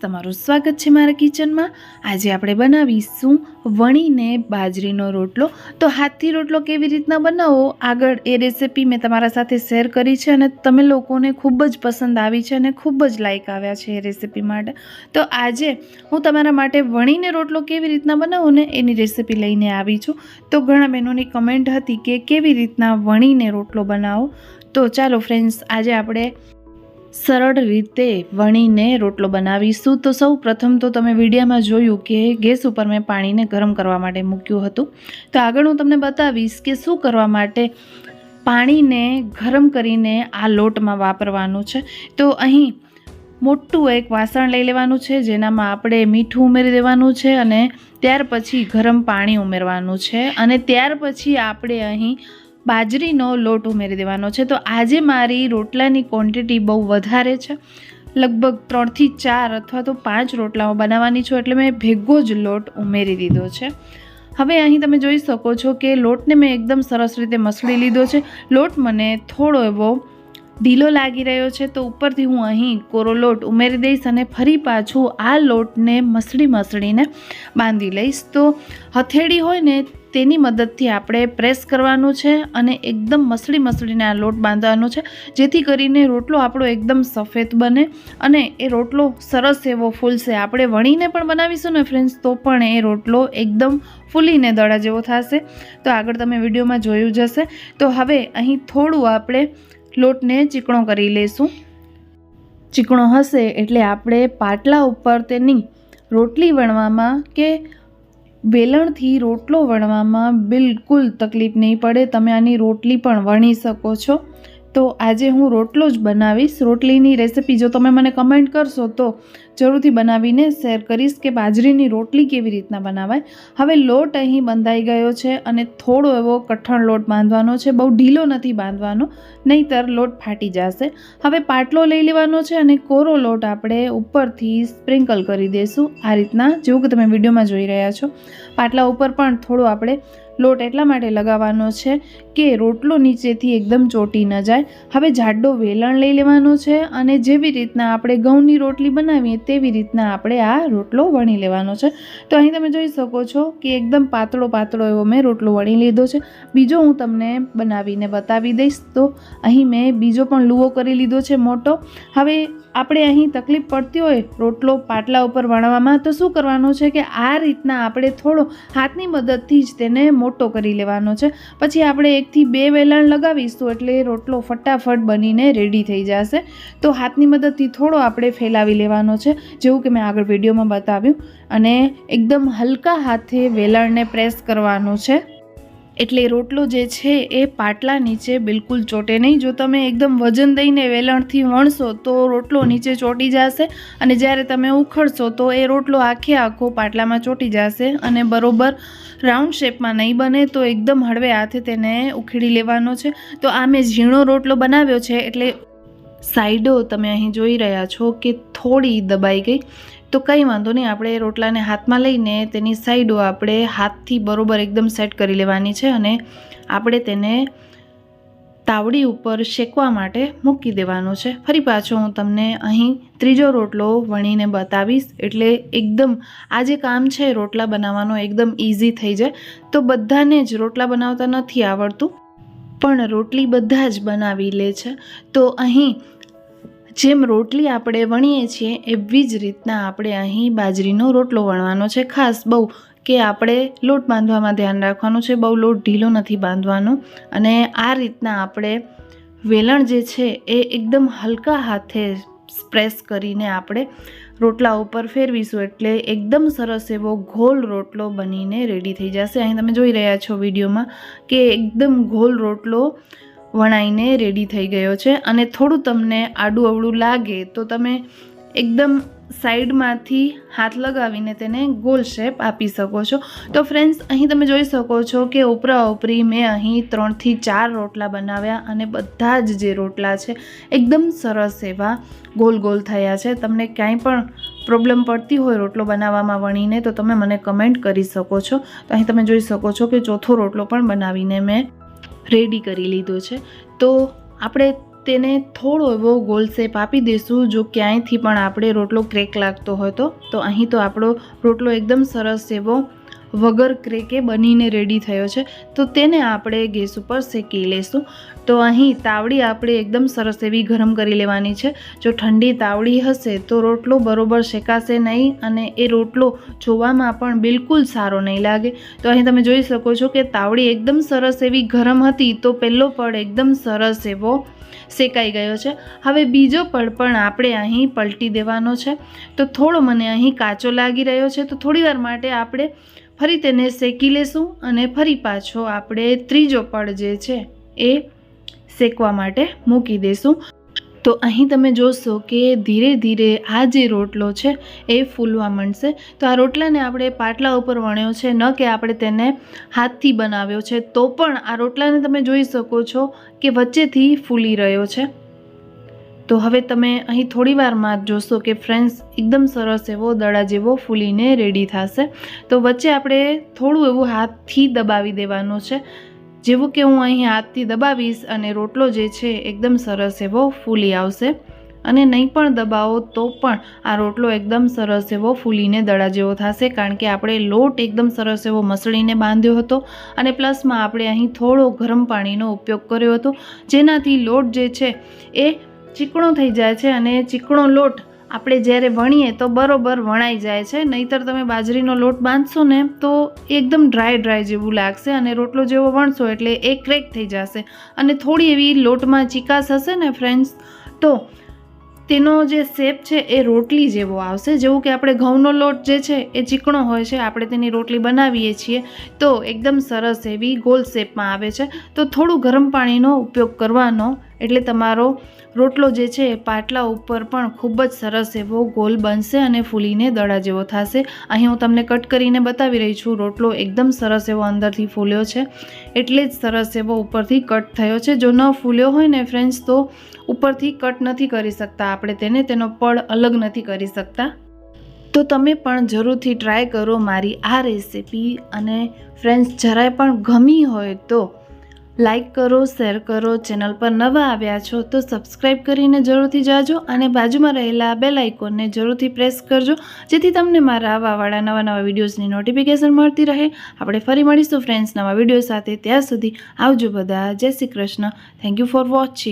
તમારું સ્વાગત છે મારા કિચનમાં. આજે આપણે બનાવીશું વણીને બાજરીનો રોટલો. તો હાથથી રોટલો કેવી રીતના બનાવો? આગળ એ રેસિપી મેં તમારા સાથે શેર કરી છે અને તમે લોકોને ખૂબ જ પસંદ આવી છે અને ખૂબ જ લાઈક આવ્યા છે એ રેસિપી માટે. તો આજે હું તમારા માટે વણીને રોટલો કેવી રીતના બનાવું ને એની રેસિપી લઈને આવી છું. તો ઘણા બહેનોની કમેન્ટ હતી કે કેવી રીતના વણીને રોટલો બનાવો. તો ચાલો ફ્રેન્ડ્સ આજે આપણે સરળ રીતે વણીને રોટલો બનાવીશું. તો સૌ પ્રથમ તો તમે વિડીયામાં જોયું કે ગેસ ઉપર મેં પાણીને ગરમ કરવા માટે મૂક્યું હતું. તો આગળ હું તમને બતાવીશ કે શું કરવા માટે પાણીને ગરમ કરીને આ લોટમાં વાપરવાનું છે. તો અહીં મોટું એક વાસણ લઈ લેવાનું છે, જેનામાં આપણે મીઠું ઉમેરી દેવાનું છે અને ત્યાર પછી ગરમ પાણી ઉમેરવાનું છે. અને ત્યાર પછી આપણે અહીં બાજરીનો લોટ ઉમેરી દેવાનો છે. તો આજે મારી રોટલાની ક્વોન્ટિટી બહુ વધારે છે. લગભગ ત્રણથી ચાર અથવા તો પાંચ રોટલાઓ બનાવવાની છું એટલે મેં ભેગો જ લોટ ઉમેરી દીધો છે. હવે અહીં તમે જોઈ શકો છો કે લોટને મેં એકદમ સરસ રીતે મસળી લીધો છે. લોટ મને થોડો એવો ઢીલો લાગી રહ્યો છે, તો ઉપરથી હું અહીં કોરો લોટ ઉમેરી દઈશ અને ફરી પાછું આ લોટને મસળી મસળીને બાંધી લઈશ. તો હથેળી હોય ને તેની મદદથી આપણે પ્રેસ કરવાનું છે અને એકદમ મસળી મસળીને આ લોટ બાંધવાનો છે, જેથી કરીને રોટલો આપણો એકદમ સફેદ બને અને એ રોટલો સરસ એવો ફૂલશે. આપણે વણીને પણ બનાવીશું ને ફ્રેન્ડ્સ તો પણ એ રોટલો એકદમ ફૂલીને દડા જેવો થશે. તો આગળ તમે વિડીયોમાં જોયું જશે તો હવે અહીં થોડું આપણે લોટને ચીકણો કરી લઈશું. ચીકણો હશે એટલે આપણે પાટલા ઉપર તેની રોટલી વણવામાં કે વેલણથી રોટલો વણવામાં બિલકુલ તકલીફ નહીં પડે. તમે આની રોટલી પણ વણી શકો છો. તો આજે હું રોટલો જ બનાવીશ. રોટલીની રેસિપી જો તમે મને કમેન્ટ કરશો તો જરૂરથી બનાવીને શેર કરીશ કે બાજરીની રોટલી કેવી રીતના બનાવાય. હવે લોટ અહીં બંધાઈ ગયો છે અને થોડો એવો કઠણ લોટ બાંધવાનો છે. બહુ ઢીલો નથી બાંધવાનો, નહીંતર લોટ ફાટી જશે. હવે પાટલો લઈ લેવાનો છે અને કોરો લોટ આપણે ઉપરથી સ્પ્રિંકલ કરી દઈશું. આ રીતના, જેવું કે તમે વિડીયોમાં જોઈ રહ્યા છો. પાટલા ઉપર પણ થોડો આપણે લોટ એટલા માટે લગાવવાનો છે કે રોટલો નીચેથી એકદમ ચોટી ન જાય. હવે જાડો વેલણ લઈ લેવાનો છે અને જેવી રીતના આપણે ઘઉંની રોટલી બનાવીએ તેવી રીતના આપણે આ રોટલો વણી લેવાનો છે. તો અહીં તમે જોઈ શકો છો કે એકદમ પાતળો પાતળો એવો મેં રોટલો વણી લીધો છે. બીજો હું તમને બનાવીને બતાવી દઈશ. તો અહીં મેં બીજો પણ લુવો કરી લીધો છે મોટો. હવે આપણે અહીં તકલીફ પડતી હોય રોટલો પાટલા ઉપર વણવામાં તો શું કરવાનું છે કે આ રીતના આપણે થોડો હાથની મદદથી જ તેને મોટો કરી લેવાનો છે. પછી આપણે એકથી બે વેલણ લગાવીશું એટલે રોટલો ફટાફટ બનીને રેડી થઈ જશે. તો હાથની મદદથી થોડો આપણે ફેલાવી લેવાનો છે, જેવું કે મેં આગળ વિડીયોમાં બતાવ્યું. અને એકદમ હલકા હાથે વેલણને પ્રેસ કરવાનું છે. એટલે રોટલો જે છે એ પાટલા નીચે બિલકુલ ચોટે નહીં. જો તમે એકદમ વજન દઈને વેલણથી વણશો તો રોટલો નીચે ચોટી જશે અને જ્યારે તમે ઉખડશો તો એ રોટલો આખે આખો પાટલામાં ચોટી જશે અને બરોબર રાઉન્ડ શેપમાં નહીં બને તો એકદમ હળવે હાથે તેને ઉખેડી લેવાનો છે. તો આ મેં ઝીણો રોટલો બનાવ્યો છે એટલે સાઈડો તમે અહીં જોઈ રહ્યા છો કે થોડી દબાઈ ગઈ. તો કંઈ વાંધો નહીં, આપણે રોટલાને હાથમાં લઈને તેની સાઈડો આપણે હાથથી બરોબર એકદમ સેટ કરી લેવાની છે અને આપણે તેને તાવડી ઉપર શેકવા માટે મૂકી દેવાનો છે. ફરી પાછો હું તમને અહીં ત્રીજો રોટલો વણીને બતાવીશ. એટલે એકદમ આ જે કામ છે રોટલા બનાવવાનો એકદમ ઇઝી થઈ જાય. તો બધાને જ રોટલા બનાવતા નથી આવડતું, પણ રોટલી બધા જ બનાવી લે છે. તો અહીં જેમ રોટલી આપણે વણીએ છીએ, એવી જ રીતના આપણે અહીં બાજરીનો રોટલો વણવાનો છે. ખાસ બહુ કે આપણે લોટ બાંધવામાં ધ્યાન રાખવાનું છે, બહુ લોટ ઢીલો નથી બાંધવાનો. અને આ રીતના આપણે વેલણ જે છે, એ એકદમ હલકા હાથે પ્રેસ કરીને આપણે રોટલા ઉપર ફેરવીશું. એટલે એકદમ સરસ એવો ગોલ રોટલો બનીને રેડી થઈ જશે. અહીં તમે જોઈ રહ્યા છો વિડીયોમાં કે એકદમ ગોલ રોટલો વણાઈને રેડી થઈ ગયો છે અને થોડું તમને આડું અવળું લાગે તો તમે એકદમ સાઈડમાંથી હાથ લગાવીને તેને ગોલ શેપ આપી શકો છો. તો ફ્રેન્ડ્સ અહીં તમે જોઈ શકો છો કે ઉપરા ઉપરી મેં અહીં ત્રણથી ચાર રોટલા બનાવ્યા અને બધા જ જે રોટલા છે એકદમ સરસ એવા ગોલ ગોલ થયા છે. તમને ક્યાંય પણ પ્રોબ્લેમ પડતી હોય રોટલો બનાવવામાં વણીને તો તમે મને કમેન્ટ કરી શકો છો. તો અહીં તમે જોઈ શકો છો કે ચોથો રોટલો પણ બનાવીને મેં રેડી કરી લીધો છે. તો આપણે તેને થોડો એવો ગોલ શેપ આપી દઈશું. જો ક્યાંયથી પણ આપણે રોટલો ક્રેક લાગતો હોય તો. અહીં તો આપણો રોટલો એકદમ સરસ એવો વગર ક્રેકે બનીને રેડી થયો છે. તો તેને આપણે ગેસ ઉપર શેકી લઈશું તો અહીં તાવડી આપણે એકદમ સરસ એવી ગરમ કરી લેવાની છે. જો ઠંડી તાવડી હશે તો રોટલો બરોબર શેકાશે નહીં અને એ રોટલો જોવામાં પણ બિલકુલ સારો નહીં લાગે. તો અહીં તમે જોઈ શકો છો કે તાવડી એકદમ સરસ એવી ગરમ હતી તો પહેલો પડ એકદમ સરસ એવો શેકાઈ ગયો છે. હવે બીજો પડ પણ આપણે અહીં પલટી દેવાનો છે. તો થોડો મને અહીં કાચો લાગી રહ્યો છે. તો થોડીવાર માટે આપણે ફરી તેને શેકી લેશું અને ફરી પાછો આપણે ત્રીજો પડ જે છે એ શેકવા માટે મૂકી દઈશું તો અહીં તમે જોશો કે ધીરે ધીરે આ જે રોટલો છે એ ફૂલવા માંડશે. તો આ રોટલાને આપણે પાટલા ઉપર વણ્યો છે, ન કે આપણે તેને હાથથી બનાવ્યો છે. તો પણ આ રોટલાને તમે જોઈ શકો છો કે વચ્ચેથી ફૂલી રહ્યો છે. તો હવે તમે અહીં થોડી વારમાં જોશો કે ફ્રેન્ડ્સ, એકદમ સરસ એવો દડા જેવો ફૂલીને રેડી થશે. તો વચ્ચે આપણે થોડું એવું હાથથી દબાવી દેવાનું છે. જેવું કે હું અહીં હાથથી દબાવીશ અને રોટલો જે છે એકદમ સરસ એવો ફૂલી આવશે. અને નહીં પણ દબાવો તો પણ આ રોટલો એકદમ સરસ એવો ફૂલીને દડા જેવો થશે, કારણ કે આપણે લોટ એકદમ સરસ એવો મસળીને બાંધ્યો હતો. અને પ્લસમાં આપણે અહીં થોડો ગરમ પાણીનો ઉપયોગ કર્યો હતો. જેનાથી લોટ જે છે એ ચીકણો થઈ જાય છે અને ચીકણો લોટ આપણે જ્યારે વણીએ તો બરોબર વણાઈ જાય છે. નહીતર તમે બાજરીનો લોટ બાંધશો ને તો એકદમ ડ્રાય ડ્રાય જેવું લાગશે અને રોટલો જેવો વણશો એટલે એ ક્રેક થઈ જશે. અને થોડી એવી લોટમાં ચિકાસ હશે ને ફ્રેન્ડ્સ, તો તેનો જે શેપ છે એ રોટલી જેવો આવશે. જેવું કે આપણે ઘઉંનો લોટ જે છે એ ચીકણો હોય છે, આપણે તેની રોટલી બનાવીએ છીએ, તો એકદમ સરસ એવી ગોલ શેપમાં આવે છે. તો થોડું ગરમ પાણીનો ઉપયોગ કરવાનો એટલે તમારો રોટલો જે છે એ પાટલા ઉપર પણ ખૂબ જ સરસ એવો ગોલ બનશે અને ફૂલીને દડા જેવો થશે. અહીં હું તમને કટ કરીને બતાવી રહી છું, રોટલો એકદમ સરસ એવો અંદરથી ફૂલ્યો છે. એટલે જ સરસ એવો ઉપરથી કટ થયો છે. જો ન ફૂલ્યો હોય ને ફ્રેન્ડ્સ તો ઉપરથી કટ નથી કરી શકતા. આપણે તેને તેનો પડ અલગ નથી કરી શકતા. તો તમે પણ જરૂરથી ટ્રાય કરો મારી આ રેસિપી અને ફ્રેન્ડ્સ જરાય પણ ગમી હોય તો લાઈક કરો, શેર કરો, ચેનલ પર નવા આવ્યા છો તો સબસ્ક્રાઈબ કરીને જરૂરથી જાજો અને બાજુમાં રહેલા બેલ આઇકોનને જરૂરથી પ્રેસ કરજો, જેથી તમને મારા આવાવાળા નવા નવા વિડીયોઝની નોટિફિકેશન મળતી રહે. આપણે ફરી મળીશું ફ્રેન્ડ્સ નવા વીડિયો સાથે. ત્યાં સુધી આવજો બધા. જય Shri Krishna. Thank you for watching